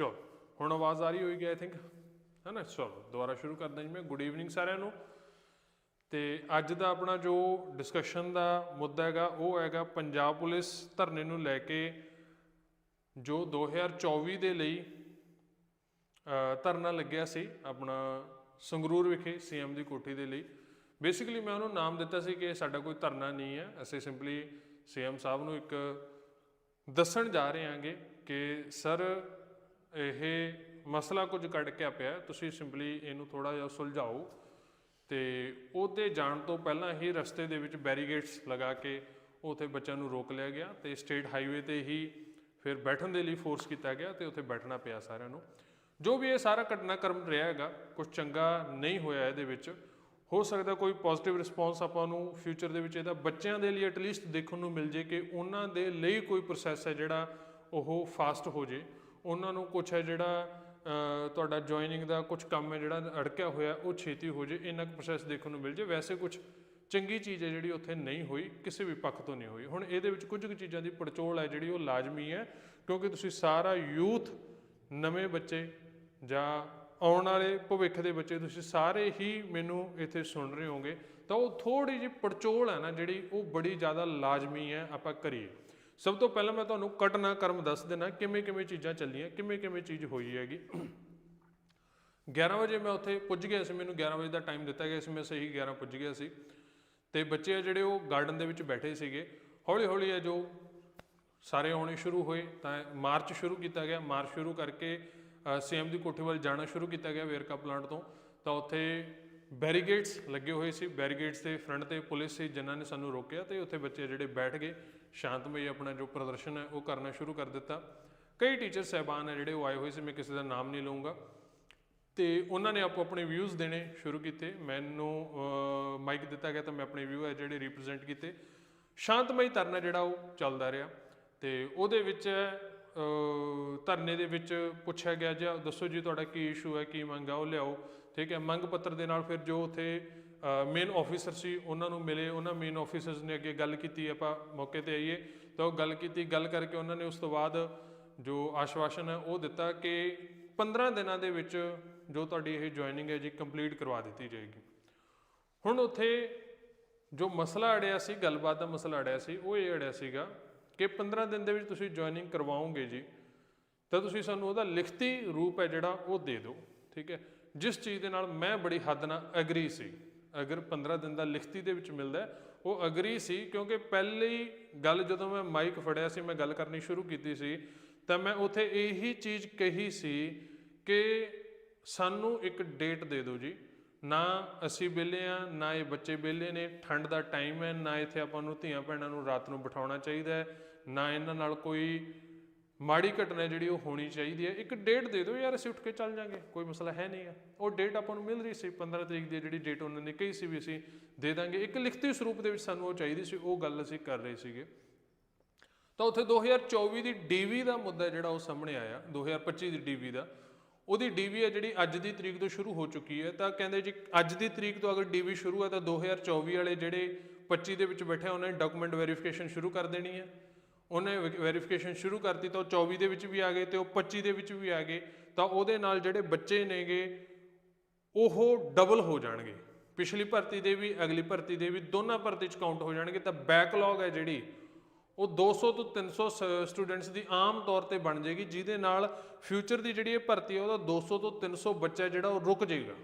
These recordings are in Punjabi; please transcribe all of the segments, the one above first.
ਚਲੋ, ਹੁਣ ਆਵਾਜ਼ ਆ ਰਹੀ ਹੋਏਗੀ ਆਈ ਥਿੰਕ ਹੈ ਨਾ? ਚਲੋ, ਦੁਬਾਰਾ ਸ਼ੁਰੂ ਕਰਦਾ ਜੀ ਮੈਂ। ਗੁੱਡ ਈਵਨਿੰਗ ਸਾਰਿਆਂ ਨੂੰ। ਤੇ ਅੱਜ ਦਾ ਆਪਣਾ ਜੋ ਡਿਸਕਸ਼ਨ ਦਾ ਮੁੱਦਾ ਹੈਗਾ, ਉਹ ਹੈਗਾ ਪੰਜਾਬ ਪੁਲਿਸ ਧਰਨੇ ਨੂੰ ਲੈ ਕੇ, ਜੋ 2024 ਦੇ ਲਈ ਧਰਨਾ ਲੱਗਿਆ ਸੀ ਆਪਣਾ ਸੰਗਰੂਰ ਵਿਖੇ ਸੀਐਮ ਦੀ ਕੋਠੀ ਦੇ ਲਈ। ਬੇਸਿਕਲੀ ਮੈਂ ਉਹਨੂੰ ਨਾਮ ਦਿੱਤਾ ਸੀ ਕਿ ਸਾਡਾ ਕੋਈ ਧਰਨਾ ਨਹੀਂ ਹੈ। ਅਸੀਂ ਸਿੰਪਲੀ ਸੀਐਮ ਸਾਹਿਬ ਨੂੰ ਇੱਕ ਦੱਸਣ ਜਾ ਰਹੇ ਹਾਂਗੇ ਕਿ ਸਰ ਇਹ ਮਸਲਾ ਕੁਝ ਕੱਢ ਕੇ ਪਿਆ। ਤੁਸੀਂ ਸਿੰਪਲੀ ਇਹਨੂੰ ਥੋੜਾ ਜਿਹਾ ਸੁਲਝਾਓ ਤੇ ਉਹਦੇ ਜਾਣ ਤੋਂ ਪਹਿਲਾਂ ਹੀ ਰਸਤੇ ਦੇ ਵਿੱਚ ਬੈਰੀਗੇਟਸ ਲਗਾ ਕੇ ਉਥੇ ਬੱਚਿਆਂ ਨੂੰ ਰੋਕ ਲਿਆ ਗਿਆ ਤੇ ਸਟੇਟ ਹਾਈਵੇ ਤੇ ਹੀ ਫਿਰ ਬੈਠਣ ਦੇ ਲਈ ਫੋਰਸ ਕੀਤਾ ਗਿਆ ਤੇ ਉਥੇ ਬੈਠਣਾ ਪਿਆ ਸਾਰਿਆਂ ਨੂੰ। ਜੋ ਵੀ ਇਹ ਸਾਰਾ ਘਟਨਾਕ੍ਰਮ ਰਿਹਾ ਹੈਗਾ, ਕੁਝ ਚੰਗਾ ਨਹੀਂ ਹੋਇਆ ਇਹਦੇ ਵਿੱਚ। ਹੋ ਸਕਦਾ ਕੋਈ ਪੋਜ਼ਿਟਿਵ ਰਿਸਪੌਂਸ ਆਪਾਂ ਨੂੰ ਫਿਊਚਰ ਦੇ ਵਿੱਚ ਇਹਦਾ ਬੱਚਿਆਂ ਦੇ ਲਈ ਐਟਲੀਸਟ ਦੇਖਣ ਨੂੰ ਮਿਲ ਜੇ ਕਿ ਉਹਨਾਂ ਦੇ ਲਈ ਕੋਈ ਪ੍ਰੋਸੈਸ ਹੈ ਜਿਹੜਾ ਉਹ ਫਾਸਟ ਹੋ ਜੇ। ਉਹਨਾਂ ਨੂੰ ਕੁਝ ਹੈ ਜਿਹੜਾ ਤੁਹਾਡਾ ਜੁਆਇਨਿੰਗ ਦਾ ਕੁਝ ਕੰਮ ਹੈ ਜਿਹੜਾ ਅੜਕਿਆ ਹੋਇਆ, ਉਹ ਛੇਤੀ ਹੋ ਜੇ, ਇੰਨਾ ਕੁ ਪ੍ਰੋਸੈਸ ਦੇਖਣ ਨੂੰ ਮਿਲ ਜੇ। ਵੈਸੇ ਕੁਝ ਚੰਗੀ ਚੀਜ਼ ਹੈ ਜਿਹੜੀ ਉੱਥੇ ਨਹੀਂ ਹੋਈ, ਕਿਸੇ ਵੀ ਪੱਖ ਤੋਂ ਨਹੀਂ ਹੋਈ। ਹੁਣ ਇਹਦੇ ਵਿੱਚ ਕੁਝ ਕੁ ਚੀਜ਼ਾਂ ਦੀ ਪੜਚੋਲ ਹੈ ਜਿਹੜੀ ਉਹ ਲਾਜ਼ਮੀ ਹੈ, ਕਿਉਂਕਿ ਤੁਸੀਂ ਸਾਰਾ ਯੂਥ, ਨਵੇਂ ਬੱਚੇ ਜਾਂ ਆਉਣ ਵਾਲੇ ਭਵਿੱਖ ਦੇ ਬੱਚੇ, ਤੁਸੀਂ ਸਾਰੇ ਹੀ ਮੈਨੂੰ ਇੱਥੇ ਸੁਣ ਰਹੇ ਹੋਗੇ ਤਾਂ ਉਹ ਥੋੜੀ ਜਿਹੀ ਪੜਚੋਲ ਹੈ ਨਾ ਜਿਹੜੀ ਉਹ ਬੜੀ ਜ਼ਿਆਦਾ ਲਾਜ਼ਮੀ ਹੈ, ਆਪਾਂ ਕਰੀਏ। ਸਭ ਤੋਂ ਪਹਿਲਾਂ ਮੈਂ ਤੁਹਾਨੂੰ ਘਟਨਾਕ੍ਰਮ ਦੱਸ ਦੇਣਾ ਕਿਵੇਂ ਕਿਵੇਂ ਚੀਜ਼ਾਂ ਚੱਲੀਆਂ, ਕਿਵੇਂ ਕਿਵੇਂ ਚੀਜ਼ ਹੋਈ ਹੈਗੀ। 11 ਵਜੇ ਮੈਂ ਉੱਥੇ ਪੁੱਜ ਗਿਆ ਸੀ, ਮੈਨੂੰ 11 ਵਜੇ ਦਾ ਟਾਈਮ ਦਿੱਤਾ ਗਿਆ ਸੀ, ਮੈਂ ਸਹੀ 11 ਪੁੱਜ ਗਿਆ ਸੀ। ਤੇ ਬੱਚੇ ਆ ਜਿਹੜੇ ਉਹ ਗਾਰਡਨ ਦੇ ਵਿੱਚ ਬੈਠੇ ਸੀਗੇ, ਹੌਲੀ ਹੌਲੀ ਇਹ ਜੋ ਸਾਰੇ ਆਉਣੇ ਸ਼ੁਰੂ ਹੋਏ, ਤਾਂ ਮਾਰਚ ਸ਼ੁਰੂ ਕੀਤਾ ਗਿਆ। ਮਾਰਚ ਸ਼ੁਰੂ ਕਰਕੇ ਸੀਐਮ ਦੀ ਕੋਠੀ ਵੱਲ ਜਾਣਾ ਸ਼ੁਰੂ ਕੀਤਾ ਗਿਆ ਵੇਰਕਾ ਪਲਾਂਟ ਤੋਂ। ਤਾਂ ਉੱਥੇ ਬੈਰੀਗੇਟਸ ਲੱਗੇ ਹੋਏ ਸੀ। ਬੈਰੀਗੇਟਸ ਦੇ ਫਰੰਟ ਤੇ ਪੁਲਿਸ ਸੀ, ਜਿਨ੍ਹਾਂ ਨੇ ਸਾਨੂੰ ਰੋਕਿਆ ਤੇ ਉੱਥੇ ਬੱਚੇ ਜਿਹੜੇ ਬੈਠ ਗਏ। ਸ਼ਾਂਤਮਈ ਆਪਣਾ ਜੋ ਪ੍ਰਦਰਸ਼ਨ ਹੈ, ਉਹ ਕਰਨਾ ਸ਼ੁਰੂ ਕਰ ਦਿੱਤਾ। ਕਈ ਟੀਚਰ ਸਹਿਬਾਨ ਹੈ ਜਿਹੜੇ ਉਹ ਆਏ ਹੋਏ ਸੀ, ਮੈਂ ਕਿਸੇ ਦਾ ਨਾਮ ਨਹੀਂ ਲਵਾਂਗਾ ਤੇ ਉਹਨਾਂ ਨੇ ਆਪੋ ਆਪਣੇ ਵਿਊਜ਼ ਦੇਣੇ ਸ਼ੁਰੂ ਕੀਤੇ। ਮੈਨੂੰ ਮਾਈਕ ਦਿੱਤਾ ਗਿਆ ਤਾਂ ਮੈਂ ਆਪਣੇ ਵਿਊ ਹੈ ਜਿਹੜੇ ਰਿਪਰੈਜ਼ੈਂਟ ਕੀਤੇ। ਸ਼ਾਂਤਮਈ ਧਰਨਾ ਜਿਹੜਾ ਉਹ ਚੱਲਦਾ ਰਿਹਾ ਤੇ ਉਹਦੇ ਵਿੱਚ ਧਰਨੇ ਦੇ ਵਿੱਚ ਪੁੱਛਿਆ ਗਿਆ ਜੀ ਦੱਸੋ ਜੀ ਤੁਹਾਡਾ ਕੀ ਇਸ਼ੂ ਹੈ, ਕੀ ਮੰਗ ਹੈ ਉਹ ਲਿਆਓ। ਠੀਕ ਹੈ, ਮੰਗ ਪੱਤਰ ਦੇ ਨਾਲ ਫਿਰ ਜੋ ਉਥੇ ਮੇਨ ਆਫੀਸਰ ਸੀ, ਉਹਨਾਂ ਨੂੰ ਮਿਲੇ, ਉਹਨਾਂ ਮੇਨ ਆਫੀਸਰਸ ਨੇ ਅੱਗੇ ਗੱਲ ਕੀਤੀ, ਆਪਾਂ ਮੌਕੇ ਤੇ ਆਈਏ। ਤਾਂ ਉਹ ਗੱਲ ਕੀਤੀ, ਗੱਲ ਕਰਕੇ ਉਹਨਾਂ ਨੇ ਉਸ ਤੋਂ ਬਾਅਦ ਜੋ ਆਸ਼ਵਾਸਨ ਹੈ, ਉਹ ਦਿੱਤਾ ਕਿ 15 ਦਿਨਾਂ ਦੇ ਵਿੱਚ ਜੋ ਤੁਹਾਡੀ ਇਹ ਜੁਆਇਨਿੰਗ ਹੈ ਜੀ ਕੰਪਲੀਟ ਕਰਵਾ ਦਿੱਤੀ ਜਾਏਗੀ। ਹੁਣ ਉੱਥੇ ਜੋ ਮਸਲਾ ਅੜਿਆ ਸੀ, ਗੱਲਬਾਤ ਦਾ ਮਸਲਾ ਅੜਿਆ ਸੀ, ਉਹ ਇਹ ਅੜਿਆ ਸੀਗਾ ਕਿ 15 ਦਿਨ ਦੇ ਵਿੱਚ ਤੁਸੀਂ ਜੁਆਇਨਿੰਗ ਕਰਵਾਓਗੇ ਜੀ, ਤਾਂ ਤੁਸੀਂ ਸਾਨੂੰ ਉਹਦਾ ਲਿਖਤੀ ਰੂਪ ਹੈ ਜਿਹੜਾ, ਉਹ ਦੇ ਦਿਓ, ਠੀਕ ਹੈ। ਜਿਸ ਚੀਜ਼ ਦੇ ਨਾਲ ਮੈਂ ਬੜੀ ਹੱਦ ਨਾਲ ਐਗਰੀ ਸੀ। ਅਗਰ 15 ਦਿਨ ਦਾ ਲਿਖਤੀ ਦੇ ਵਿੱਚ ਮਿਲਦਾ ਉਹ ਐਗਰੀ ਸੀ ਕਿਉਂਕਿ ਪਹਿਲੀ ਗੱਲ ਜਦੋਂ ਮੈਂ ਮਾਈਕ ਫੜਿਆ ਸੀ, ਮੈਂ ਗੱਲ ਕਰਨੀ ਸ਼ੁਰੂ ਕੀਤੀ ਸੀ, ਤਾਂ ਮੈਂ ਉਥੇ ਇਹੀ ਚੀਜ਼ ਕਹੀ ਸੀ ਕਿ ਸਾਨੂੰ ਇੱਕ ਡੇਟ ਦੇ ਦਿਓ ਜੀ। ਨਾ ਅਸੀਂ ਵਿਹਲੇ ਆ ਨਾ ਇਹ ਬੱਚੇ ਵਿਹਲੇ ਨੇ, ਠੰਡ ਦਾ ਟਾਈਮ ਹੈ, ਨਾ ਇੱਥੇ ਆਪਾਂ ਨੂੰ ਧੀਆਂ ਭੈਣਾਂ ਨੂੰ ਰਾਤ ਨੂੰ ਬਿਠਾਉਣਾ ਚਾਹੀਦਾ ਹੈ, ਨਾ ਇਹਨਾਂ ਨਾਲ ਕੋਈ ਮਾੜੀ ਘਟਨਾ ਜਿਹੜੀ ਉਹ ਹੋਣੀ ਚਾਹੀਦੀ ਹੈ, ਇੱਕ ਡੇਟ ਦੇ ਦਿਓ ਯਾਰ, ਅਸੀਂ ਉੱਠ ਕੇ ਚੱਲ ਜਾਾਂਗੇ, ਕੋਈ ਮਸਲਾ ਹੈ ਨਹੀਂ ਹੈ ਉਹ ਡੇਟ ਆਪਾਂ ਨੂੰ ਮਿਲ ਰਹੀ ਸੀ 15 ਤਰੀਕ ਦੀ ਜਿਹੜੀ ਡੇਟ ਉਹਨਾਂ ਨੇ ਕਹੀ ਸੀ ਵੀ ਅਸੀਂ ਦੇ ਦਾਂਗੇ। ਇੱਕ ਲਿਖਤੀ ਸਰੂਪ ਦੇ ਵਿੱਚ ਸਾਨੂੰ ਉਹ ਚਾਹੀਦੀ ਸੀ, ਉਹ ਗੱਲ ਅਸੀਂ ਕਰ ਰਹੇ ਸੀਗੇ। ਤਾਂ ਉੱਥੇ 2024 ਦੀ ਡੀਵੀ ਦਾ ਮੁੱਦਾ ਜਿਹੜਾ ਉਹ ਸਾਹਮਣੇ ਆਇਆ 2025 ਦੀ ਡੀਵੀ ਦਾ। ਉਹਦੀ ਡੀਵੀ ਹੈ ਜਿਹੜੀ ਅੱਜ ਦੀ ਤਰੀਕ ਤੋਂ ਸ਼ੁਰੂ ਹੋ ਚੁੱਕੀ ਹੈ। ਤਾਂ ਕਹਿੰਦੇ ਜੀ, ਅੱਜ ਦੀ ਤਰੀਕ ਤੋਂ ਅਗਰ ਡੀਵੀ ਸ਼ੁਰੂ ਹੈ ਤਾਂ 2024 ਵਾਲੇ ਜਿਹੜੇ 25 ਦੇ ਵਿੱਚ ਬੈਠੇ ਉਹਨਾਂ ਨੇ ਡਾਕੂਮੈਂਟ ਵੈਰੀਫਿਕੇਸ਼ਨ ਸ਼ੁਰੂ ਕਰ ਦੇਣੀ ਹੈ। ਉਹਨੇ ਵੈਰੀਫਿਕੇਸ਼ਨ ਸ਼ੁਰੂ ਕਰਤੀ ਤਾਂ ਉਹ 24 ਦੇ ਵਿੱਚ ਵੀ ਆ ਗਏ ਤੇ ਉਹ 25 ਦੇ ਵਿੱਚ ਵੀ ਆ ਗਏ, ਤਾਂ ਉਹਦੇ ਨਾਲ ਜਿਹੜੇ ਬੱਚੇ ਨੇਗੇ, ਉਹ ਡਬਲ ਹੋ ਜਾਣਗੇ। ਪਿਛਲੀ ਭਰਤੀ ਦੇ ਵੀ, ਅਗਲੀ ਭਰਤੀ ਦੇ ਵੀ ਦੋਨਾਂ ਭਰਤੀ ਚ ਕਾਊਂਟ ਹੋ ਜਾਣਗੇ, ਤਾਂ ਬੈਕਲੌਗ ਹੈ ਜਿਹੜੀ, ਉਹ 200 ਤੋਂ 300 ਸਟੂਡੈਂਟਸ ਦੀ ਆਮ ਤੌਰ ਤੇ ਬਣ ਜਾਏਗੀ, ਜਿਹਦੇ ਨਾਲ ਫਿਊਚਰ ਦੀ ਜਿਹੜੀ ਇਹ ਭਰਤੀ ਹੈ, ਉਹਦਾ 200 ਤੋਂ 300 ਬੱਚਾ ਜਿਹੜਾ ਉਹ ਰੁਕ ਜਾਏਗਾ।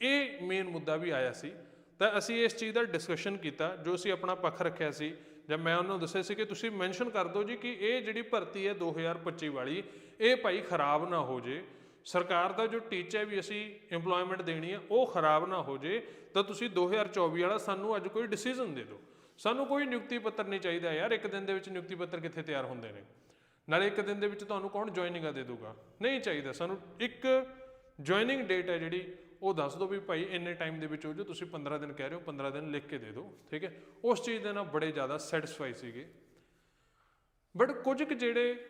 ਇਹ ਮੇਨ ਮੁੱਦਾ ਵੀ ਆਇਆ ਸੀ। ਤਾਂ ਅਸੀਂ ਇਸ ਚੀਜ਼ ਦਾ ਡਿਸਕਸ਼ਨ ਕੀਤਾ, ਜੋ ਅਸੀਂ ਆਪਣਾ ਪੱਖ ਰੱਖਿਆ ਸੀ ਜਦ ਮੈਂ ਉਹਨਾਂ ਨੂੰ ਦੱਸਿਆ ਸੀ ਕਿ ਤੁਸੀਂ ਮੈਂਸ਼ਨ ਕਰ ਦਿਓ ਜੀ ਕਿ ਇਹ ਜਿਹੜੀ ਭਰਤੀ ਹੈ 2025 ਵਾਲੀ, ਇਹ ਭਾਈ ਖਰਾਬ ਨਾ ਹੋ ਜੇ। ਸਰਕਾਰ ਦਾ ਜੋ ਟੀਚਾ ਵੀ ਅਸੀਂ EMPLOYMENT ਦੇਣੀ ਹੈ, ਉਹ ਖਰਾਬ ਨਾ ਹੋ ਜੇ। ਤਾਂ ਤੁਸੀਂ 2024 ਵਾਲਾ ਸਾਨੂੰ ਅੱਜ ਕੋਈ ਡਿਸੀਜਨ ਦੇ ਦਿਓ। ਸਾਨੂੰ ਕੋਈ ਨਿਯੁਕਤੀ ਪੱਤਰ ਨਹੀਂ ਚਾਹੀਦਾ ਯਾਰ, ਇੱਕ ਦਿਨ ਦੇ ਵਿੱਚ ਨਿਯੁਕਤੀ ਪੱਤਰ ਕਿੱਥੇ ਤਿਆਰ ਹੁੰਦੇ ਨੇ? ਨਾਲੇ ਇੱਕ ਦਿਨ ਦੇ ਵਿੱਚ ਤੁਹਾਨੂੰ ਕੌਣ ਜੁਆਇਨਿੰਗਾਂ ਦੇ ਦੂਗਾ? ਨਹੀਂ ਚਾਹੀਦਾ। ਸਾਨੂੰ ਇੱਕ ਜੁਆਇਨਿੰਗ ਡੇਟ ਹੈ ਜਿਹੜੀ ਉਹ ਦੱਸ ਦਿਓ ਵੀ ਭਾਈ ਇੰਨੇ ਟਾਈਮ ਦੇ ਵਿੱਚ ਹੋ ਜੋ ਤੁਸੀਂ 15 ਦਿਨ ਕਹਿ ਰਹੇ ਹੋ 15 ਦਿਨ ਲਿਖ ਕੇ ਦੇ ਦਿਓ, ਠੀਕ ਹੈ? ਉਸ ਚੀਜ਼ ਦੇ ਨਾਲ ਬੜੇ ਜ਼ਿਆਦਾ ਸੈਟੀਸਫਾਈ ਸੀਗੇ। ਬਟ ਕੁਝ ਕੁ ਜਿਹੜੇ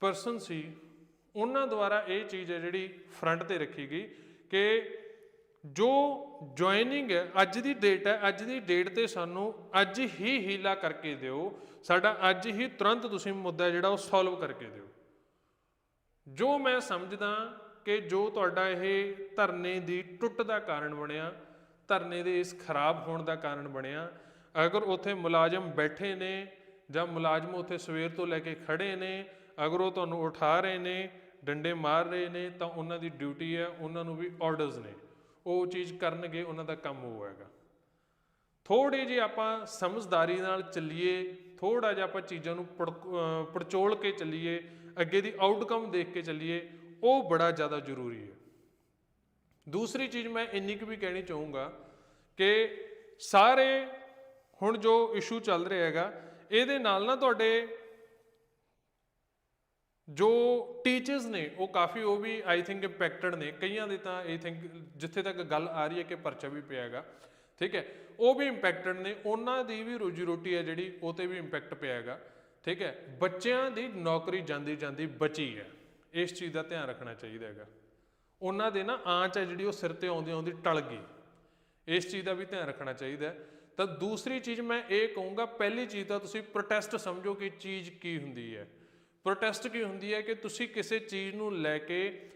ਪਰਸਨ ਸੀ, ਉਹਨਾਂ ਦੁਆਰਾ ਇਹ ਚੀਜ਼ ਹੈ ਜਿਹੜੀ ਫਰੰਟ ਤੇ ਰੱਖੀ ਗਈ ਕਿ ਜੋ ਜੁਆਇਨਿੰਗ ਹੈ, ਅੱਜ ਦੀ ਡੇਟ ਹੈ, ਅੱਜ ਦੀ ਡੇਟ ਤੇ ਸਾਨੂੰ ਅੱਜ ਹੀ ਹੀਲਾ ਕਰਕੇ ਦਿਓ, ਸਾਡਾ ਅੱਜ ਹੀ ਤੁਰੰਤ ਤੁਸੀਂ ਮੁੱਦਾ ਜਿਹੜਾ ਉਹ ਸੋਲਵ ਕਰਕੇ ਦਿਓ। ਜੋ ਮੈਂ ਸਮਝਦਾ ਕਿ ਜੋ ਤੁਹਾਡਾ ਇਹ ਧਰਨੇ ਦੀ ਟੁੱਟ ਦਾ ਕਾਰਨ ਬਣਿਆ, ਧਰਨੇ ਦੇ ਇਸ ਖਰਾਬ ਹੋਣ ਦਾ ਕਾਰਨ ਬਣਿਆ, ਅਗਰ ਉੱਥੇ ਮੁਲਾਜ਼ਮ ਬੈਠੇ ਨੇ ਜਾਂ ਮੁਲਾਜ਼ਮ ਉੱਥੇ ਸਵੇਰ ਤੋਂ ਲੈ ਕੇ ਖੜੇ ਨੇ, ਅਗਰ ਉਹ ਤੁਹਾਨੂੰ ਉਠਾ ਰਹੇ ਨੇ, ਡੰਡੇ ਮਾਰ ਰਹੇ ਨੇ, ਤਾਂ ਉਹਨਾਂ ਦੀ ਡਿਊਟੀ ਹੈ, ਉਹਨਾਂ ਨੂੰ ਵੀ ਆਰਡਰਸ ਨੇ। ਉਹ ਚੀਜ਼ ਕਰਨਗੇ, ਉਹਨਾਂ ਦਾ ਕੰਮ ਉਹ ਹੈਗਾ। ਥੋੜੀ ਜਿਹੀ ਆਪਾਂ ਸਮਝਦਾਰੀ ਨਾਲ ਚੱਲੀਏ ਥੋੜਾ ਜਿਹਾ ਆਪਾਂ ਚੀਜ਼ਾਂ ਨੂੰ ਪੜਕ- ਪੜਚੋਲ ਕੇ ਚੱਲੀਏ, ਅੱਗੇ ਦੀ ਆਊਟਕਮ ਦੇਖ ਕੇ ਚੱਲੀਏ ਉਹ ਬੜਾ ਜ਼ਿਆਦਾ ਜ਼ਰੂਰੀ ਹੈ। ਦੂਸਰੀ ਚੀਜ਼ ਮੈਂ ਇੰਨੀ ਕੁ ਵੀ ਕਹਿਣੀ ਚਾਹੂੰਗਾ ਕਿ ਸਾਰੇ ਹੁਣ ਜੋ ਇਸ਼ੂ ਚੱਲ ਰਿਹਾ ਹੈਗਾ, ਇਹਦੇ ਨਾਲ ਨਾ ਤੁਹਾਡੇ ਜੋ ਟੀਚਰਸ ਨੇ, ਉਹ ਕਾਫੀ ਉਹ ਵੀ ਆਈ ਥਿੰਕ ਇੰਪੈਕਟਡ ਨੇ। ਕਈਆਂ ਦੇ ਤਾਂ ਆਈ ਥਿੰਕ ਜਿੱਥੇ ਤੱਕ ਗੱਲ ਆ ਰਹੀ ਹੈ ਕਿ ਪਰਚਾ ਵੀ ਪਿਆ ਹੈਗਾ, ਠੀਕ ਹੈ, ਉਹ ਵੀ ਇੰਪੈਕਟਡ ਨੇ। ਉਹਨਾਂ ਦੀ ਵੀ ਰੋਜੀ ਰੋਟੀ ਹੈ ਜਿਹੜੀ, ਉਹ ਤੇ ਵੀ ਇੰਪੈਕਟ ਪਿਆ ਹੈਗਾ, ਠੀਕ ਹੈ। ਬੱਚਿਆਂ ਦੀ ਨੌਕਰੀ ਜਾਂਦੀ ਜਾਂਦੀ ਬਚੀ ਹੈ। ਇਸ ਚੀਜ਼ ਦਾ ਧਿਆਨ ਰੱਖਣਾ ਚਾਹੀਦਾ ਹੈਗਾ। ਉਹਨਾਂ ਦੇ ਨਾ ਆਂਚ ਹੈ ਜਿਹੜੀ ਉਹ ਸਿਰ ਤੇ ਆਉਂਦੀ ਆਉਂਦੀ ਟਲ ਗਈ। ਇਸ ਚੀਜ਼ ਦਾ ਵੀ ਧਿਆਨ ਰੱਖਣਾ ਚਾਹੀਦਾ ਤਾਂ ਦੂਸਰੀ ਚੀਜ਼ ਮੈਂ ਇਹ ਕਹੂੰਗਾ, ਪਹਿਲੀ ਚੀਜ਼ ਤਾਂ ਤੁਸੀਂ ਪ੍ਰੋਟੈਸਟ ਸਮਝੋ ਕਿ ਚੀਜ਼ ਕੀ ਹੁੰਦੀ ਹੈ। ਪ੍ਰੋਟੈਸਟ ਕੀ ਹੁੰਦੀ ਹੈ ਕਿ ਤੁਸੀਂ ਕਿਸੇ ਚੀਜ਼ ਨੂੰ ਲੈ ਕੇ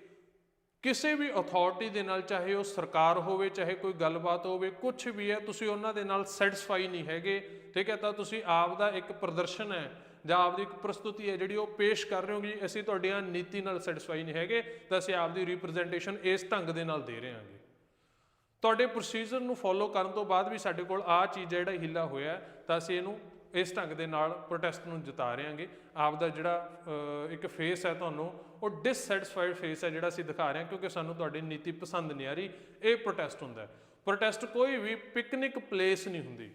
ਕਿਸੇ ਵੀ ਅਥਾਰਟੀ ਦੇ ਨਾਲ, ਚਾਹੇ ਉਹ ਸਰਕਾਰ ਹੋਵੇ, ਚਾਹੇ ਕੋਈ ਗੱਲਬਾਤ ਹੋਵੇ ਕੁਝ ਵੀ ਹੈ, ਤੁਸੀਂ ਉਹਨਾਂ ਦੇ ਨਾਲ ਸੈਟੀਸਫਾਈ ਨਹੀਂ ਹੈਗੇ। ਠੀਕ ਹੈ, ਤਾਂ ਤੁਸੀਂ ਆਪ ਦਾ ਇੱਕ ਪ੍ਰਦਰਸ਼ਨ ਹੈ। ਜਾਂ ਆਪਦੀ ਇੱਕ ਪ੍ਰਸਤੁਤੀ ਹੈ ਜਿਹੜੀ ਉਹ ਪੇਸ਼ ਕਰ ਰਹੇ ਹੋ ਕਿ ਅਸੀਂ ਤੁਹਾਡੀਆਂ ਨੀਤੀ ਨਾਲ ਸੈਟੀਸਫਾਈ ਨਹੀਂ ਹੈਗੇ, ਤਾਂ ਅਸੀਂ ਆਪਦੀ ਰਿਪਰੈਜ਼ੈਂਟੇਸ਼ਨ ਇਸ ਢੰਗ ਦੇ ਨਾਲ ਦੇ ਰਹੇ ਹਾਂਗੇ। ਤੁਹਾਡੇ ਪ੍ਰੋਸੀਜਰ ਨੂੰ ਫੋਲੋ ਕਰਨ ਤੋਂ ਬਾਅਦ ਵੀ ਸਾਡੇ ਕੋਲ ਆ ਚੀਜ਼ ਜਿਹੜਾ ਹਿੱਲਾ ਹੋਇਆ ਤਾਂ ਅਸੀਂ ਇਹਨੂੰ ਇਸ ਢੰਗ ਦੇ ਨਾਲ ਪ੍ਰੋਟੈਸਟ ਨੂੰ ਜਿਤਾ ਰਹੇ ਹਾਂਗੇ। ਆਪ ਦਾ ਜਿਹੜਾ ਇੱਕ ਫੇਸ ਹੈ ਤੁਹਾਨੂੰ, ਉਹ ਡਿਸਸੈਟੀਸਫਾਈਡ ਫੇਸ ਹੈ ਜਿਹੜਾ ਅਸੀਂ ਦਿਖਾ ਰਹੇ ਹਾਂ, ਕਿਉਂਕਿ ਸਾਨੂੰ ਤੁਹਾਡੀ ਨੀਤੀ ਪਸੰਦ ਨਹੀਂ ਆ ਰਹੀ। ਇਹ ਪ੍ਰੋਟੈਸਟ ਹੁੰਦਾ ਹੈ। ਪ੍ਰੋਟੈਸਟ ਕੋਈ ਵੀ ਪਿਕਨਿਕ ਪਲੇਸ ਨਹੀਂ ਹੁੰਦੀ।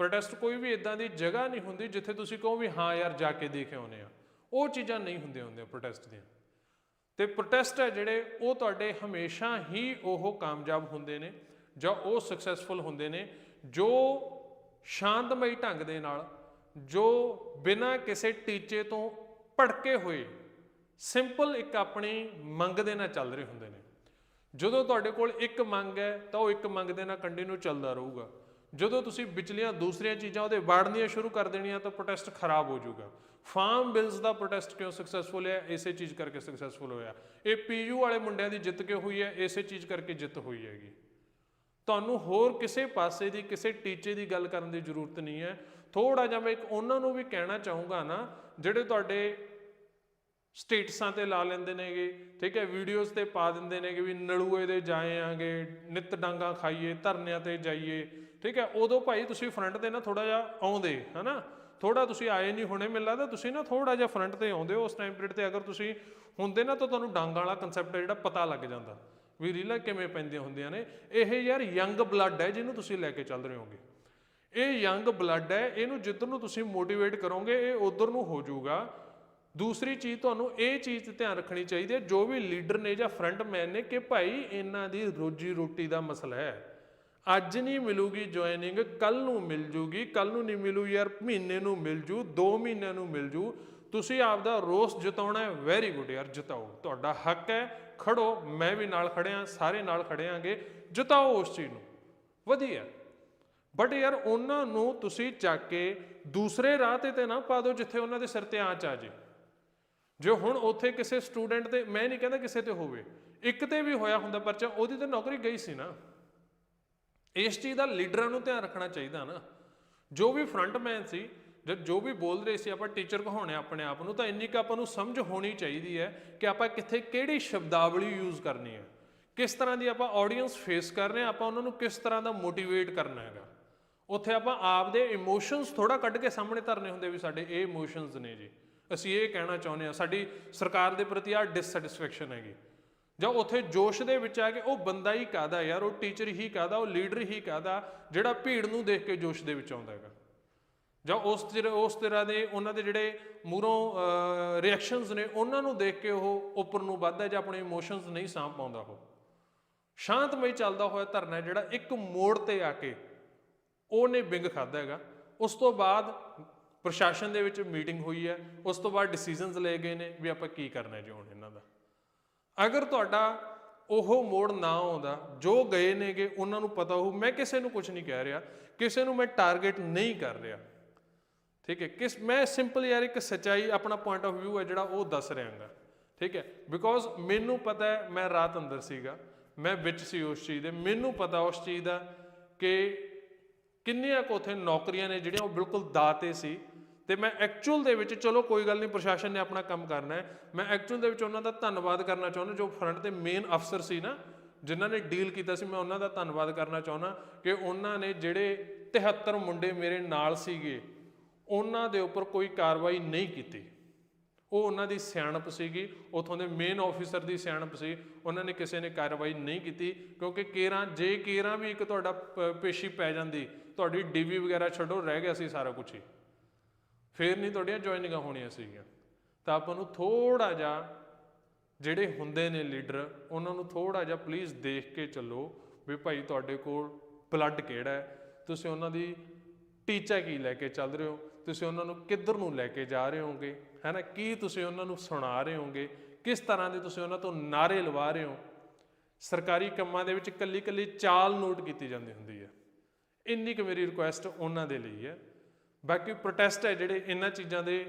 ਪ੍ਰੋਟੈਸਟ ਕੋਈ ਵੀ ਇਦਾਂ ਦੀ ਜਗ੍ਹਾ ਨਹੀਂ ਹੁੰਦੀ ਜਿੱਥੇ ਤੁਸੀਂ ਕਹੋ ਵੀ ਹਾਂ ਯਾਰ ਜਾ ਕੇ ਦੇਖ ਆਉਨੇ ਆ। ਉਹ ਚੀਜ਼ਾਂ ਨਹੀਂ ਹੁੰਦੀਆਂ ਹੁੰਦੀਆਂ ਪ੍ਰੋਟੈਸਟ ਦੀਆਂ। ਤੇ ਪ੍ਰੋਟੈਸਟ ਹੈ ਜਿਹੜੇ ਉਹ ਤੁਹਾਡੇ ਹਮੇਸ਼ਾ ਹੀ ਉਹ ਕਾਮਯਾਬ ਹੁੰਦੇ ਨੇ ਜਾਂ ਉਹ ਸਕਸੈਸਫੁਲ ਹੁੰਦੇ ਨੇ ਜੋ ਸ਼ਾਂਤਮਈ ਢੰਗ ਦੇ ਨਾਲ, ਜੋ ਬਿਨਾਂ ਕਿਸੇ ਟੀਚੇ ਤੋਂ ਭੜਕੇ ਹੋਏ ਸਿੰਪਲ ਇੱਕ ਆਪਣੀ ਮੰਗ ਦੇ ਨਾਲ ਚੱਲ ਰਹੇ ਹੁੰਦੇ ਨੇ। ਜਦੋਂ ਤੁਹਾਡੇ ਕੋਲ ਇੱਕ ਮੰਗ ਹੈ ਤਾਂ ਉਹ ਇੱਕ ਮੰਗ ਦੇ ਨਾਲ ਕੰਟੀਨਿਊ ਚੱਲਦਾ ਰਹੂਗਾ। ਜਦੋਂ ਤੁਸੀਂ ਵਿਚਲੀਆਂ ਦੂਸਰੀਆਂ ਚੀਜ਼ਾਂ ਉਹਦੇ ਵਾੜਨੀਆਂ ਸ਼ੁਰੂ ਕਰ ਦੇਣੀਆਂ ਤਾਂ ਪ੍ਰੋਟੈਸਟ ਖਰਾਬ ਹੋ ਜਾਊਗਾ। ਫਾਰਮ ਬਿਲਸ ਦਾ ਪ੍ਰੋਟੈਸਟ ਕਿਉਂ ਸਕਸੈਸਫੁਲ ਹੈ ਇਸੇ ਚੀਜ਼ ਕਰਕੇ ਸਕਸੈਸਫੁਲ ਹੋਇਆ। ਇਹ ਪੀਯੂ ਵਾਲੇ ਮੁੰਡਿਆਂ ਦੀ ਜਿੱਤ ਕਿਉਂ ਹੋਈ ਹੈ? ਇਸੇ ਚੀਜ਼ ਕਰਕੇ ਜਿੱਤ ਹੋਈ ਹੈਗੀ। ਤੁਹਾਨੂੰ ਹੋਰ ਕਿਸੇ ਪਾਸੇ ਦੀ, ਕਿਸੇ ਟੀਚੇ ਦੀ ਗੱਲ ਕਰਨ ਦੀ ਜ਼ਰੂਰਤ ਨਹੀਂ ਹੈ। ਥੋੜਾ ਜਿਹਾ ਮੈਂ ਇੱਕ ਉਹਨਾਂ ਨੂੰ ਵੀ ਕਹਿਣਾ ਚਾਹੂੰਗਾ ਨਾ, ਜਿਹੜੇ ਤੁਹਾਡੇ ਸਟੇਟਸਾਂ ਤੇ ਲਾ ਲੈਂਦੇ ਨੇਗੇ, ਠੀਕ ਹੈ ਵੀਡੀਓਜ਼ ਤੇ ਪਾ ਦਿੰਦੇ ਨੇਗੇ ਵੀ ਨਲੂਏ ਦੇ ਜਾਏ ਆਂਗੇ ਨਿਤ ਡਾਂਗਾ ਖਾਈਏ, ਧਰਨਿਆਂ ਤੇ ਜਾਈਏ। ਠੀਕ ਹੈ, ਉਦੋਂ ਭਾਈ ਤੁਸੀਂ ਫਰੰਟ ਤੇ ਨਾ ਥੋੜਾ ਜਿਹਾ ਆਉਂਦੇ, ਹਨਾ? ਥੋੜਾ ਤੁਸੀਂ ਆਏ ਨਹੀਂ ਹੁਣੇ, ਮੈਨੂੰ ਲੱਗਦਾ ਤੁਸੀਂ ਨਾ ਥੋੜਾ ਜਿਹਾ ਫਰੰਟ ਤੇ ਆਉਂਦੇ ਹੋ ਉਸ ਟਾਈਮ ਪੀਰੀਅਡ ਤੇ, ਅਗਰ ਤੁਸੀਂ ਹੁੰਦੇ ਨਾ ਤਾਂ ਤੁਹਾਨੂੰ ਡਾਂਗ ਵਾਲਾ ਕਨਸੈਪਟ ਜਿਹੜਾ ਪਤਾ ਲੱਗ ਜਾਂਦਾ ਵੀ ਰੀਲਾਂ ਕਿਵੇਂ ਪੈਂਦੀਆਂ ਹੁੰਦੀਆਂ ਨੇ। ਇਹ ਯਾਰ ਯੰਗ ਬਲੱਡ ਹੈ ਜਿਹਨੂੰ ਤੁਸੀਂ ਲੈ ਕੇ ਚੱਲ ਰਹੇ ਹੋਗੇ। ਇਹ ਯੰਗ ਬਲੱਡ ਹੈ, ਇਹਨੂੰ ਜਿੱਧਰ ਨੂੰ ਤੁਸੀਂ ਮੋਟੀਵੇਟ ਕਰੋਗੇ, ਇਹ ਉਧਰ ਨੂੰ ਹੋ ਜਾਊਗਾ। ਦੂਸਰੀ ਚੀਜ਼ ਤੁਹਾਨੂੰ ਇਹ ਚੀਜ਼ ਤੇ ਧਿਆਨ ਰੱਖਣੀ ਚਾਹੀਦੀ ਹੈ, ਜੋ ਵੀ ਲੀਡਰ ਨੇ ਜਾਂ ਫਰੰਟਮੈਨ ਨੇ ਕਿ ਭਾਈ ਇਹਨਾਂ ਦੀ ਰੋਜੀ ਰੋਟੀ ਦਾ ਮਸਲਾ ਹੈ। ਅੱਜ ਨਹੀਂ ਮਿਲੂਗੀ ਜੁਆਇਨਿੰਗ ਕੱਲ ਨੂੰ ਮਿਲ ਜੂਗੀ। ਕੱਲ ਨੂੰ ਨਹੀਂ ਮਿਲੂ ਯਾਰ, ਮਹੀਨੇ ਨੂੰ ਮਿਲ ਜੂ 2 ਮਹੀਨਿਆਂ ਨੂੰ ਮਿਲ ਜੂ। ਤੁਸੀਂ ਆਪਦਾ ਰੋਸ ਜਿਤਾਉਣਾ ਹੈ। ਵੈਰੀ ਗੁੱਡ ਯਾਰ, ਜਿਤਾਓ। ਤੁਹਾਡਾ ਹੱਕ ਹੈ, ਖੜੋ। ਮੈਂ ਵੀ ਨਾਲ ਖੜਿਆ, ਸਾਰੇ ਨਾਲ ਖੜਿਆਂਗੇ ਜਿਤਾਓ ਉਸ ਚੀਜ਼ ਨੂੰ। ਵਧੀਆ। ਬਟ ਯਾਰ, ਉਹਨਾਂ ਨੂੰ ਤੁਸੀਂ ਚੱਕ ਕੇ ਦੂਸਰੇ ਰਾਹ ਤੇ ਤੇ ਨਾ ਪਾ ਦਿਓ, ਜਿੱਥੇ ਉਹਨਾਂ ਦੇ ਸਿਰ ਤੇ ਆਂਚ ਆ ਜੇ। ਜੋ ਹੁਣ ਉੱਥੇ ਕਿਸੇ ਸਟੂਡੈਂਟ ਤੇ ਮੈਂ ਨਹੀਂ ਕਹਿੰਦਾ ਕਿਸੇ ਤੇ ਹੋਵੇ। ਇੱਕ ਤੇ ਵੀ ਹੋਇਆ ਹੁੰਦਾ ਪਰਚਾ, ਉਹਦੀ ਤਾਂ ਨੌਕਰੀ ਗਈ ਸੀ ਨਾ। ਇਸ ਚੀਜ਼ ਦਾ ਲੀਡਰਾਂ ਨੂੰ ਧਿਆਨ ਰੱਖਣਾ ਚਾਹੀਦਾ ਨਾ। ਜੋ ਵੀ ਫਰੰਟਮੈਨ ਸੀ ਜਦ ਜੋ ਵੀ ਬੋਲ ਰਹੇ ਸੀ, ਆਪਾਂ ਟੀਚਰ ਕਹਾਉਣੇ ਆਪਣੇ ਆਪ ਨੂੰ, ਤਾਂ ਇੰਨੀ ਕੁ ਆਪਾਂ ਨੂੰ ਸਮਝ ਹੋਣੀ ਚਾਹੀਦੀ ਹੈ ਕਿ ਆਪਾਂ ਕਿੱਥੇ ਕਿਹੜੀ ਸ਼ਬਦਾਵਲੀ ਯੂਜ਼ ਕਰਨੀ ਹੈ। ਕਿਸ ਤਰ੍ਹਾਂ ਦੀ ਆਪਾਂ ਆਡੀਅנס ਫੇਸ ਕਰ ਰਹੇ ਹਾਂ, ਆਪਾਂ ਉਹਨਾਂ ਨੂੰ ਕਿਸ ਤਰ੍ਹਾਂ ਦਾ ਮੋਟੀਵੇਟ ਕਰਨਾ ਹੈਗਾ। ਉੱਥੇ ਆਪਾਂ ਆਪ ਦੇ ਇਮੋਸ਼ਨਸ ਥੋੜਾ ਕੱਢ ਕੇ ਸਾਹਮਣੇ ਧਰਨੇ ਹੁੰਦੇ ਵੀ ਸਾਡੇ ਇਹ ਇਮੋਸ਼ਨਸ ਨੇ ਜੀ। ਅਸੀਂ ਇਹ ਕਹਿਣਾ ਚਾਹੁੰਦੇ ਹਾਂ, ਸਾਡੀ ਸਰਕਾਰ ਦੇ ਪ੍ਰਤੀ ਆ ਡਿਸਸੈਟੀਸਫੈਕਸ਼ਨ ਹੈਗੀ। ਜਾਂ ਉੱਥੇ ਜੋਸ਼ ਦੇ ਵਿੱਚ ਆ ਕੇ ਉਹ ਬੰਦਾ ਹੀ ਕਾਦਾ ਯਾਰ, ਉਹ ਟੀਚਰ ਹੀ ਕਾਦਾ ਉਹ ਲੀਡਰ ਹੀ ਕਾਦਾ ਜਿਹੜਾ ਭੀੜ ਨੂੰ ਦੇਖ ਕੇ ਜੋਸ਼ ਦੇ ਵਿੱਚ ਆਉਂਦਾ ਹੈਗਾ। ਜਾਂ ਉਸ ਤਰ੍ਹਾਂ ਉਸ ਤਰ੍ਹਾਂ ਦੇ ਉਹਨਾਂ ਦੇ ਜਿਹੜੇ ਮੂਰੋਂ ਰਿਐਕਸ਼ਨਸ ਨੇ, ਉਹਨਾਂ ਨੂੰ ਦੇਖ ਕੇ ਉਹ ਉੱਪਰ ਨੂੰ ਵੱਧਦਾ ਜਾਂ ਆਪਣੇ ਇਮੋਸ਼ਨਸ ਨਹੀਂ ਸਾਂਭ ਪਾਉਂਦਾ ਉਹ। ਸ਼ਾਂਤਮਈ ਚੱਲਦਾ ਹੋਇਆ ਧਰਨਾ ਜਿਹੜਾ ਇੱਕ ਮੋੜ ਤੇ ਆ ਕੇ ਉਹਨੇ ਬਿੰਗ ਖਾਦਾ ਹੈਗਾ। ਉਸ ਤੋਂ ਬਾਅਦ ਪ੍ਰਸ਼ਾਸਨ ਦੇ ਵਿੱਚ ਮੀਟਿੰਗ ਹੋਈ ਹੈ। ਉਸ ਤੋਂ ਬਾਅਦ ਡਿਸੀਜਨਸ ਲਏ ਗਏ ਨੇ ਵੀ ਆਪਾਂ ਕੀ ਕਰਨਾ ਹੈ ਜੀ ਹੁਣ ਇਹਨਾਂ ਦਾ। ਅਗਰ ਤੁਹਾਡਾ ਉਹ ਮੋੜ ਨਾ ਆਉਂਦਾ, ਜੋ ਗਏ ਨੇਗੇ, ਉਹਨਾਂ ਨੂੰ ਪਤਾ ਹੋਊ, ਮੈਂ ਕਿਸੇ ਨੂੰ ਕੁਝ ਨਹੀਂ ਕਹਿ ਰਿਹਾ, ਕਿਸੇ ਨੂੰ ਮੈਂ ਟਾਰਗੇਟ ਨਹੀਂ ਕਰ ਰਿਹਾ। ਠੀਕ ਹੈ, ਕਿਸ, ਮੈਂ ਸਿੰਪਲ ਯਾਰ ਇੱਕ ਸੱਚਾਈ, ਆਪਣਾ ਪੁਆਇੰਟ ਆਫ View ਹੈ ਜਿਹੜਾ ਉਹ ਦੱਸ ਰਿਹਾਗਾ। ਠੀਕ ਹੈ ਬਿਕੋਜ਼ ਮੈਨੂੰ ਪਤਾ ਹੈ, ਮੈਂ ਰਾਤ ਅੰਦਰ ਸੀਗਾ, ਮੈਂ ਵਿੱਚ ਸੀ ਉਸ ਚੀਜ਼ ਦੇ, ਮੈਨੂੰ ਪਤਾ ਉਸ ਚੀਜ਼ ਦਾ ਕਿ ਕਿੰਨੀਆਂ ਕੁ ਉੱਥੇ ਨੌਕਰੀਆਂ ਨੇ ਜਿਹੜੀਆਂ ਉਹ ਬਿਲਕੁਲ ਦਾਤੇ ਸੀ ਤੇ ਮੈਂ ਐਕਚੁਅਲ ਦੇ ਵਿੱਚ ਚਲੋ ਕੋਈ ਗੱਲ ਨਹੀਂ, ਪ੍ਰਸ਼ਾਸਨ ਨੇ ਆਪਣਾ ਕੰਮ ਕਰਨਾ ਹੈ। ਮੈਂ ਐਕਚੁਅਲ ਦੇ ਵਿੱਚ ਉਹਨਾਂ ਦਾ ਧੰਨਵਾਦ ਕਰਨਾ ਚਾਹੁੰਦਾ, ਜੋ ਫਰੰਟ ਤੇ ਮੇਨ ਅਫਸਰ ਸੀ ਨਾ, ਜਿਨ੍ਹਾਂ ਨੇ ਡੀਲ ਕੀਤਾ ਸੀ, ਮੈਂ ਉਹਨਾਂ ਦਾ ਧੰਨਵਾਦ ਕਰਨਾ ਚਾਹੁੰਦਾ ਕਿ ਉਹਨਾਂ ਨੇ ਜਿਹੜੇ 73 ਮੁੰਡੇ ਮੇਰੇ ਨਾਲ ਸੀਗੇ, ਉਹਨਾਂ ਦੇ ਉੱਪਰ ਕੋਈ ਕਾਰਵਾਈ ਨਹੀਂ ਕੀਤੀ। ਉਹ ਉਹਨਾਂ ਦੀ ਸਿਆਣਪ ਸੀਗੀ, ਉਥੋਂ ਦੇ ਮੇਨ ਆਫੀਸਰ ਦੀ ਸਿਆਣਪ ਸੀ, ਉਹਨਾਂ ਨੇ ਕਿਸੇ ਨੇ ਕਾਰਵਾਈ ਨਹੀਂ ਕੀਤੀ, ਕਿਉਂਕਿ ਕੇਰਾਂ, ਜੇ ਕੇਰਾਂ ਵੀ ਇੱਕ ਤੁਹਾਡਾ ਪ- ਪੇਸ਼ੀ ਪੈ ਜਾਂਦੀ, ਤੁਹਾਡੀ ਡੀਵੀ ਵਗੈਰਾ ਛੱਡੋ, ਰਹਿ ਗਿਆ ਸੀ ਸਾਰਾ ਕੁਝ ਹੀ। ਫੇਰ ਨਹੀਂ ਤੁਹਾਡੀਆਂ ਜੁਆਇਨਿੰਗਾਂ ਹੋਣੀਆਂ ਸੀਗੀਆਂ। ਤਾਂ ਆਪਾਂ ਨੂੰ ਥੋੜਾ ਜਿਹਾ ਜਿਹੜੇ ਹੁੰਦੇ ਨੇ ਲੀਡਰ ਉਹਨਾਂ ਨੂੰ ਥੋੜਾ ਜਿਹਾ ਪਲੀਜ਼ ਦੇਖ ਕੇ ਚੱਲੋ ਵੀ ਭਾਈ ਤੁਹਾਡੇ ਕੋਲ ਬਲੱਡ ਕਿਹੜਾ ਹੈ। ਤੁਸੀਂ ਉਹਨਾਂ ਦੀ ਟੀਚਾ ਕੀ ਲੈ ਕੇ ਚੱਲ ਰਹੇ ਹੋ? ਤੁਸੀਂ ਉਹਨਾਂ ਨੂੰ ਕਿੱਧਰ ਨੂੰ ਲੈ ਕੇ ਜਾ ਰਹੇ ਹੋਗੇ? ਹੈਨਾ? ਕੀ ਤੁਸੀਂ ਉਹਨਾਂ ਨੂੰ ਸੁਣਾ ਰਹੇ ਹੋਗੇ? ਕਿਸ ਤਰ੍ਹਾਂ ਦੇ ਤੁਸੀਂ ਉਹਨਾਂ ਤੋਂ ਨਾਰੇ ਲਵਾ ਰਹੇ ਹੋ? ਸਰਕਾਰੀ ਕੰਮਾਂ ਦੇ ਵਿੱਚ ਇਕੱਲੀ ਇਕੱਲੀ ਚਾਲ ਨੋਟ ਕੀਤੀ ਜਾਂਦੀ ਹੁੰਦੀ ਹੈ। ਇੰਨੀ ਕੁ ਮੇਰੀ ਰਿਕੁਐਸਟ ਉਹਨਾਂ ਦੇ ਲਈ ਹੈ। ਬਾਕੀ ਪ੍ਰੋਟੈਸਟ ਹੈ ਜਿਹੜੇ ਇਹਨਾਂ ਚੀਜ਼ਾਂ ਦੇ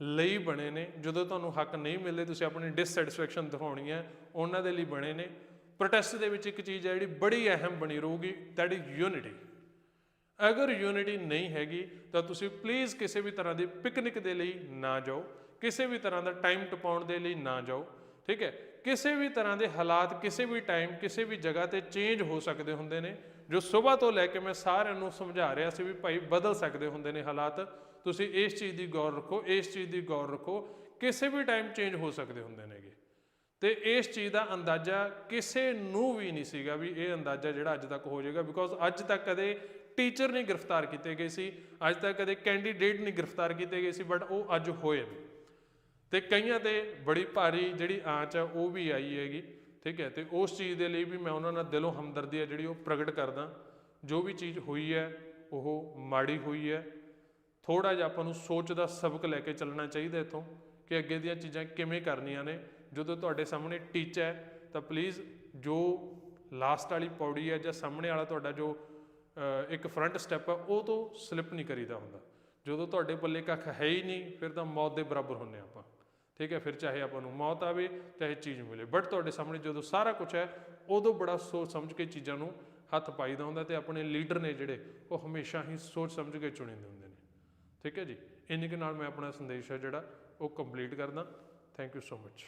ਲਈ ਬਣੇ ਨੇ। ਜਦੋਂ ਤੁਹਾਨੂੰ ਹੱਕ ਨਹੀਂ ਮਿਲੇ ਤੁਸੀਂ ਆਪਣੀ ਡਿਸਸੈਟੀਸਫੈਕਸ਼ਨ ਦਿਖਾਉਣੀ ਹੈ, ਉਹਨਾਂ ਦੇ ਲਈ ਬਣੇ ਨੇ। ਪ੍ਰੋਟੈਸਟ ਦੇ ਵਿੱਚ ਇੱਕ ਚੀਜ਼ ਹੈ ਜਿਹੜੀ ਬੜੀ ਅਹਿਮ ਬਣੀ ਰਹੂਗੀ ਦੈਟ ਇਜ਼ ਯੂਨਿਟੀ ਅਗਰ ਯੂਨਿਟੀ ਨਹੀਂ ਹੈਗੀ, ਤਾਂ ਤੁਸੀਂ ਪਲੀਜ਼ ਕਿਸੇ ਵੀ ਤਰ੍ਹਾਂ ਦੀ ਪਿਕਨਿਕ ਦੇ ਲਈ ਨਾ ਜਾਓ, ਕਿਸੇ ਵੀ ਤਰ੍ਹਾਂ ਦਾ ਟਾਈਮ ਟਪਾਉਣ ਦੇ ਲਈ ਨਾ ਜਾਓ, ਠੀਕ ਹੈ? ਕਿਸੇ ਵੀ ਤਰ੍ਹਾਂ ਦੇ ਹਾਲਾਤ, ਕਿਸੇ ਵੀ ਟਾਈਮ ਕਿਸੇ ਵੀ ਜਗ੍ਹਾ ਤੇ ਚੇਂਜ ਹੋ ਸਕਦੇ ਹੁੰਦੇ ਨੇ। ਜੋ ਸਵੇਰ ਤੋਂ ਲੈ ਕੇ ਮੈਂ ਸਾਰਿਆਂ ਨੂੰ ਸਮਝਾ ਰਿਹਾ ਸੀ ਵੀ ਭਾਈ ਬਦਲ ਸਕਦੇ ਹੁੰਦੇ ਨੇ ਹਾਲਾਤ, ਤੁਸੀਂ ਇਸ ਚੀਜ਼ ਦੀ ਗੌਰ ਰੱਖੋ, ਇਸ ਚੀਜ਼ ਦੀ ਗੌਰ ਰੱਖੋ, ਕਿਸੇ ਵੀ ਟਾਈਮ ਚੇਂਜ ਹੋ ਸਕਦੇ ਹੁੰਦੇ ਨੇਗੇ। ਤੇ ਇਸ ਚੀਜ਼ ਦਾ ਅੰਦਾਜ਼ਾ ਕਿਸੇ ਨੂੰ ਵੀ ਨਹੀਂ ਸੀਗਾ ਵੀ ਇਹ ਅੰਦਾਜ਼ਾ ਜਿਹੜਾ ਅੱਜ ਤੱਕ ਹੋ ਜਾਏਗਾ ਬਿਕੋਜ਼ ਅੱਜ ਤੱਕ ਕਦੇ ਟੀਚਰ ਨਹੀਂ ਗ੍ਰਿਫਤਾਰ ਕੀਤੇ ਗਏ ਸੀ, ਅੱਜ ਤੱਕ ਕਦੇ ਕੈਂਡੀਡੇਟ ਨਹੀਂ ਗ੍ਰਿਫਤਾਰ ਕੀਤੇ ਗਏ ਸੀ ਬਟ ਉਹ ਅੱਜ ਹੋਏ ਨੇ। ਤੇ ਕਈਆਂ ਤੇ ਬੜੀ ਭਾਰੀ ਜਿਹੜੀ ਆਂਚ ਆ, ਉਹ ਵੀ ਆਈ ਹੈਗੀ। ਠੀਕ ਹੈ? ਤੇ ਉਸ ਚੀਜ਼ ਦੇ ਲਈ ਵੀ ਮੈਂ ਉਹਨਾਂ ਨਾਲ ਦਿਲੋਂ ਹਮਦਰਦੀ ਹੈ ਜਿਹੜੀ ਉਹ ਪ੍ਰਗਟ ਕਰਦਾ। ਜੋ ਵੀ ਚੀਜ਼ ਹੋਈ ਹੈ, ਉਹ ਮਾੜੀ ਹੋਈ ਹੈ। ਥੋੜਾ ਜਿਹਾ ਆਪਾਂ ਨੂੰ ਸੋਚ ਦਾ ਸਬਕ ਲੈ ਕੇ ਚੱਲਣਾ ਚਾਹੀਦਾ ਇਥੋਂ ਕਿ ਅੱਗੇ ਦੀਆਂ ਚੀਜ਼ਾਂ ਕਿਵੇਂ ਕਰਨੀਆਂ ਨੇ। ਜਦੋਂ ਤੁਹਾਡੇ ਸਾਹਮਣੇ ਟੀਚਾ ਹੈ, ਤਾਂ ਪਲੀਜ਼ ਜੋ ਲਾਸਟ ਵਾਲੀ ਪੌੜੀ ਹੈ ਜਾਂ ਸਾਹਮਣੇ ਵਾਲਾ ਤੁਹਾਡਾ ਜੋ ਇੱਕ ਫਰੰਟ ਸਟੈਪ ਹੈ, ਉਹ ਤੋਂ ਸਲਿੱਪ ਨਹੀਂ ਕਰੀਦਾ ਹੁੰਦਾ। ਜਦੋਂ ਤੁਹਾਡੇ ਪੱਲੇ ਕੱਖ ਹੈ ਹੀ ਨਹੀਂ, ਫਿਰ ਤਾਂ ਮੌਤ ਦੇ ਬਰਾਬਰ ਹੁੰਨੇ ਆਪਾਂ। ਠੀਕ ਹੈ, ਫਿਰ ਚਾਹੇ ਆਪਾਂ ਨੂੰ ਮੌਤ ਆਵੇ, ਚਾਹੇ ਚੀਜ਼ ਮਿਲੇ। ਬਟ ਤੁਹਾਡੇ ਸਾਹਮਣੇ ਜਦੋਂ ਸਾਰਾ ਕੁਝ ਹੈ, ਉਦੋਂ ਬੜਾ ਸੋਚ ਸਮਝ ਕੇ ਚੀਜ਼ਾਂ ਨੂੰ ਹੱਥ ਪਾਈਦਾ ਹੁੰਦਾ ਤੇ ਆਪਣੇ ਲੀਡਰ ਨੇ ਜਿਹੜੇ, ਉਹ ਹਮੇਸ਼ਾ ਹੀ ਸੋਚ ਸਮਝ ਕੇ ਚੁਣਿੰਦੇ ਹੁੰਦੇ ਨੇ। ਠੀਕ ਹੈ ਜੀ? ਇੰਨੇ ਕੁ ਨਾਲ ਮੈਂ ਆਪਣਾ ਸੰਦੇਸ਼ ਹੈ ਜਿਹੜਾ, ਉਹ ਕੰਪਲੀਟ ਕਰਦਾ। Thank you so much